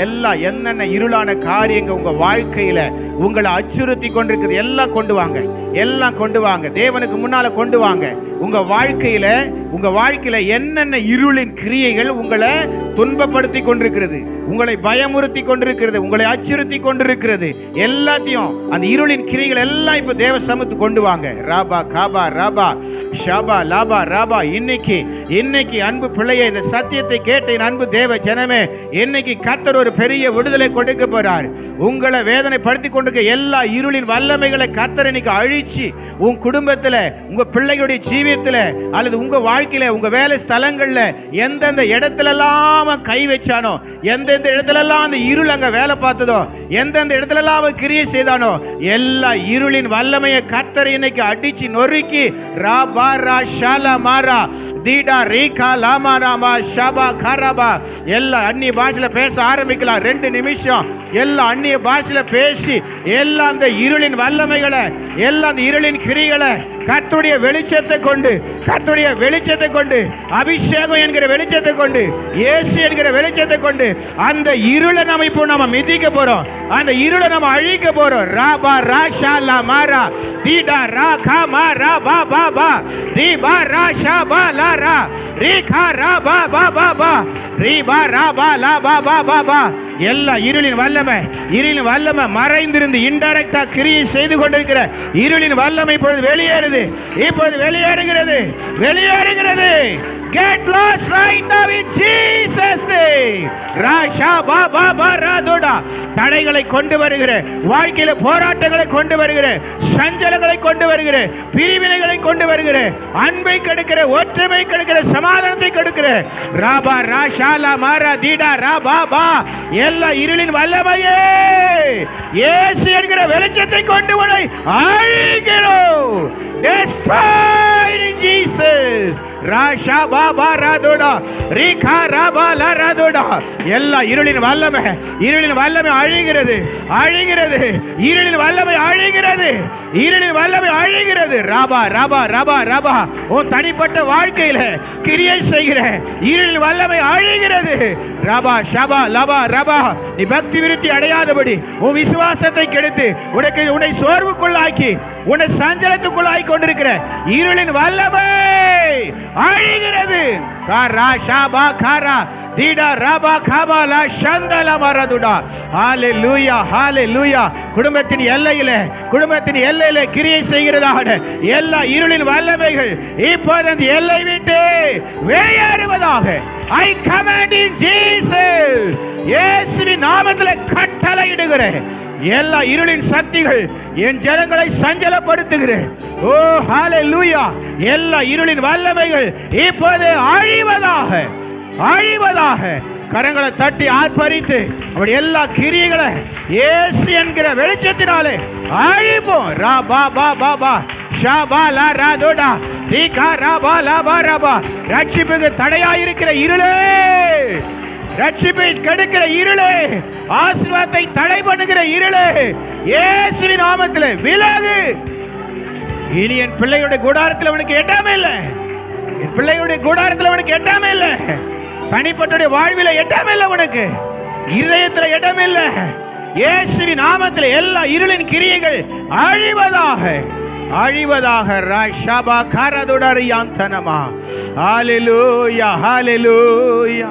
எல்லாம் என்னென்ன இருளான காரியங்கள் உங்க வாழ்க்கையில உங்களை அச்சுறுத்தி கொண்டிருக்கிறது எல்லாம் கொண்டு வாங்க. எல்லாம் கொண்டு வாங்க. தேவனுக்கு முன்னால கொண்டு வாங்க. உங்க வாழ்க்கையில உங்க வாழ்க்கையில என்னென்ன இருளின் கிரியைகள் உங்களை துன்பப்படுத்தி கொண்டிருக்கிறது. உங்களை பயமுறுத்தி கொண்டிருக்கிறது. உங்களை அச்சுறுத்தி கொண்டிருக்கிறது. எல்லாத்தையும் அந்த இருளின் கிரிகள் எல்லாம் இப்போ தேவ சமத்து கொண்டு வாங்க. ராபா காபா ராபா ஷாபா லாபா ராபா. இன்னைக்கு இன்னைக்கு அன்பு பிள்ளையை இந்த சத்தியத்தை கேட்ட என் அன்பு தேவ ஜனமே இன்னைக்கு கத்தர் ஒரு பெரிய விடுதலை கொடுக்க போறார். உங்களை வேதனைப்படுத்தி கொண்டிருக்க எல்லா இருளின் வல்லமைகளை கத்தர் இன்னைக்கு அழிச்சு உன் குடும்பத்தில் உங்கள் பிள்ளைகளுடைய ஜீவியத்தில் அல்லது உங்கள் வாழ்க்கையில் உங்கள் வேலை ஸ்தலங்களில் எந்தெந்த இடத்துலலாம் அவன் கை வச்சானோ எந்தெந்த இடத்துலலாம் அந்த இருள் அங்கே வேலை பார்த்ததோ எந்தெந்த இடத்துலலாம் அவன் கிரியை செய்தானோ எல்லா இருளின் வல்லமையை கத்தரை இன்னைக்கு அடிச்சு நொறுக்கி ரா பா ரா ஷாலா மாரா தீடா ரீகா லாமா ராமா ஷபா கரபா எல்லா அந்நிய பாஷையில் பேச ஆரம்பிக்கலாம். ரெண்டு நிமிஷம். எல்லா அந்நிய பாஷையில் பேசி எல்லா அந்த இருளின் வல்லமைகளை எல்லா அந்த இருளின் கிரிகளை கத்துடைய வெளிச்சத்தை கொண்டு கத்துடைய வெளிச்சத்தை கொண்டு அபிஷேகம் என்கிற வெளிச்சத்தை கொண்டு இயேசு என்கிற வெளிச்சத்தை கொண்டு அந்த இருளை நம்ம இப்போ நம்ம மிதிக்க போறோம். அந்த இருளை நம்ம அழிக்க போறோம். ரா பா ரா ஷா லா மாரா தீடா ரா கா மா ரா பா பா பா. தி பா ரா ஷா பா லா ரா. ரி கா ரா பா பா பா பா. ரீபா பா ரா பா லா பா பா பா பா எல்லா இருளின் வல்லமை இருளின் வல்லமை மறைந்திருந்து இன்டைரக்டா கிரியை செய்து கொண்டிருக்கிற இருளின் வல்லமை இப்பொழுது வெளியேறுது. இப்பொழுது வெளியேறுகிறது. வெளியேறுகிறது. Get lost right now in பா பா தடைகளை கொண்டு வருகிற வாழ்க்கையில போராட்டங்களை கொண்டு வருகிற சஞ்சலங்களை கொண்டு வருகிற பிரிவினைகளை கொண்டு வருகிற அன்பை கெடுக்கிற ஒற்றுமை கெடுக்கிற சமாதானத்தை கெடுக்கிற ராபா ராஷாலா மாரா தீடா ரா பா பா. எல்லா இருளின் வல்லமையே. ஏசு என்கிற வெளிச்சத்தை கொண்டு உன்னை அழிக்கிறோம். Destroyed in Jesus. Rasha Baba ராதோடா Reeka Rafah லா ராதோடா. எல்லா இருளின் வல்லமை இருளின் வல்லமை அழிகிறது அழிகிறது இருளின் வல்லமை அழிகிறது இருளின் வல்லமை அழிகிறது. ராபா ராபா ராபா ராபா உன் தனிப்பட்ட வாழ்க்கையில கிரியை செய்கிற இருளின் வல்லமை அழிகிறது. ராபா ஷபா லபா ரபா நீ பக்தி விருத்தி அடையாதபடி உன் விசுவாசத்தை கெடுத்து உனக்கு உன்னை சோர்வுக்குள்ளாக்கி உன்னை சஞ்சலத்துக்குள்ளாக்கி கொண்டிருக்கிற இருளின் வல்லமை! அழிகிறது. காரா ஷாபா காரா தீடா ராபா காபா சந்தல மரதுடா. ஹாலே லூயா ஹாலே லூயா குடும்பத்தின் எல்லையில குடும்பத்தின் எல்லையில கிரியை செய்கிறதாக எல்லா இருளின் வல்லமைகள் இப்போது அந்த எல்லை விட்டு வெளியேறுவதாக ஐ கமாண்ட் இன் ஜீசஸ் இயேசுவின் நாமத்தில் கட்டளையிடுகிறேன் எல்லா இருளின் சக்திகள் என் ஜனங்களை சஞ்சலப்படுத்துகிறேன். ஓ ஹாலே லூயா எல்லா இருளின் வல்லமைகள் இப்போது அழிவதாக அழிவதாக. கரங்களை தட்டி ஆர்ப்பரித்து அப்படி எல்லா கிரியைகளை ஏசி என்கிற வெளிச்சத்தினாலே அழிப்போம். ரா பா பா பா பா. ஷா பா லா ரா தோடா ரீகா ரா பா லா பா ரா பா. ரட்சிப்புக்கு தடையாயிருக்கிற இருளே ரட்சிப்பை கெடுக்கிற இருளே ஆசீர்வாதத்தை தடை பண்ணுகிற இருளே இயேசுவின் நாமத்தில் விலகு. இனி என் பிள்ளையுடைய கூடாரத்தில் அவனுக்கு எட்டாமே இல்லை. என் பிள்ளையுடைய கூடாரத்தில் அவனுக்கு எட்டாமே இல்லை. தனிப்பட்ட வாழ்வில் எட்டாமே இல்லை உனக்கு இதயத்துல இடமே இல்லை. இயேசுவின் நாமத்தில் எல்லா இருளின் கிரியைகள் அழிவதாக அழிவதாக. ராஷாபா கரதுடர் யாந்தனமா ஹalleluya ஹalleluya.